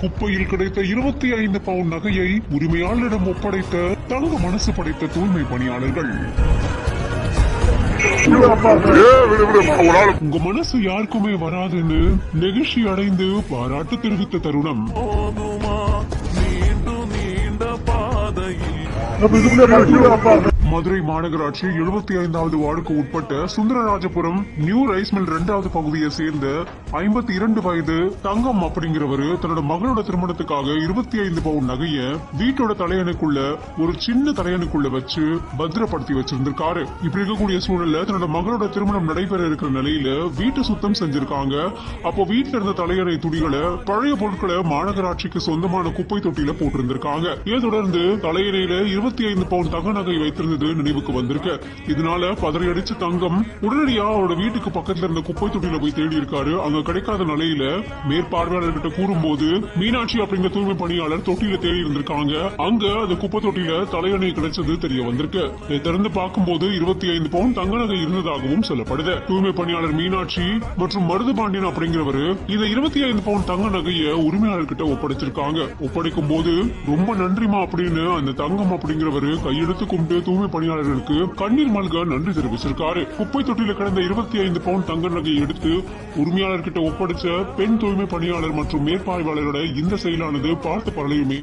குப்பையில் கிடைத்த இருபத்தி ஐந்து பவுன் நகையை உரிமையாளரிடம் ஒப்படைத்த தங்க மனசு படைத்த தூய்மை பணியாளர்கள். உங்க மனசு யாருக்குமே வராதுன்னு நெகிழ்ச்சி அடைந்து பாராட்டு தெரிவித்த தருணம். இதுக்குள்ள வைக்கிறோம்ப்பா. மதுரை மாநகராட்சி எழுபத்தி ஐந்தாவது வார்டுக்கு உட்பட்ட சுந்தரராஜபுரம் நியூ ரைஸ் மில் இரண்டாவது பகுதியை சேர்ந்த ஐம்பத்தி இரண்டு வயது தங்கம் அப்படிங்கிறவரு தன்னோட மகளோட திருமணத்துக்காக இருபத்தி ஐந்து பவுன் நகைய வீட்டோட தலையணுக்குள்ள ஒரு சின்ன தலையணுக்குள்ள வச்சு பத்திரப்படுத்தி வச்சிருந்திருக்காரு. இப்படி இருக்கக்கூடிய சூழல்ல தன்னோட மகளோட திருமணம் நடைபெற இருக்கிற நிலையில வீட்டு சுத்தம் செஞ்சிருக்காங்க. அப்போ வீட்டுல இருந்த தலையணை துணிகளை பழைய பொருட்களை மாநகராட்சிக்கு சொந்தமான குப்பை தொட்டியில போட்டிருந்திருக்காங்க. இதை தொடர்ந்து தலையணையில இருபத்தி ஐந்து பவுன் தங்க நகை வைத்திருந்தது நினைவுக்கு வந்திருக்கு. இதனால பதறி அடிச்ச தங்கம் உடனடியா அவரோட வீட்டுக்கு பக்கத்துல இருந்த குப்பை தொட்டியில போய் தேடி இருக்காரு. அங்க கிடைக்காத நிலையில மேற்பார்வையாளர்கிட்ட கூறும்போது மீனாட்சி அப்படிங்கிற தூய்மை பணியாளர் தொட்டியில தேடி இருந்திருக்காங்க. அங்க அந்த குப்பை தொட்டியில தலையணை கிடைச்சது தெரிய வந்திருக்கு. இதை திறந்து பார்க்கும்போது இருபத்தி ஐந்து பவுன் தங்க நகை இருந்ததாகவும் சொல்லப்படுது. தூய்மை பணியாளர் மீனாட்சி மற்றும் மருது பாண்டியன் அப்படிங்கிறவரு இந்த இருபத்தி ஐந்து பவுன் தங்க நகைய உரிமையாளர்கிட்ட ஒப்படைச்சிருக்காங்க. ஒப்படைக்கும் போது ரொம்ப நன்றிமா அப்படின்னு அந்த தங்கம் அப்படிங்கிறவரு கையெடுத்து கும்பிட்டு தூய்மை பணியாளர்களுக்கு கண்ணீர் மல்க நன்றி தெரிவிச்சிருக்காரு. குப்பை தொட்டியில கிடந்த இருபத்தி ஐந்து பவுண்ட் தங்க நகையை எடுத்து உரிமையாளர்கிட்ட ஒப்படைச்ச பெண் தூய்மை பணியாளர் மற்றும் மேற்பார்வையாளரோட இந்த செயலானது பார்த்து பரலையுமே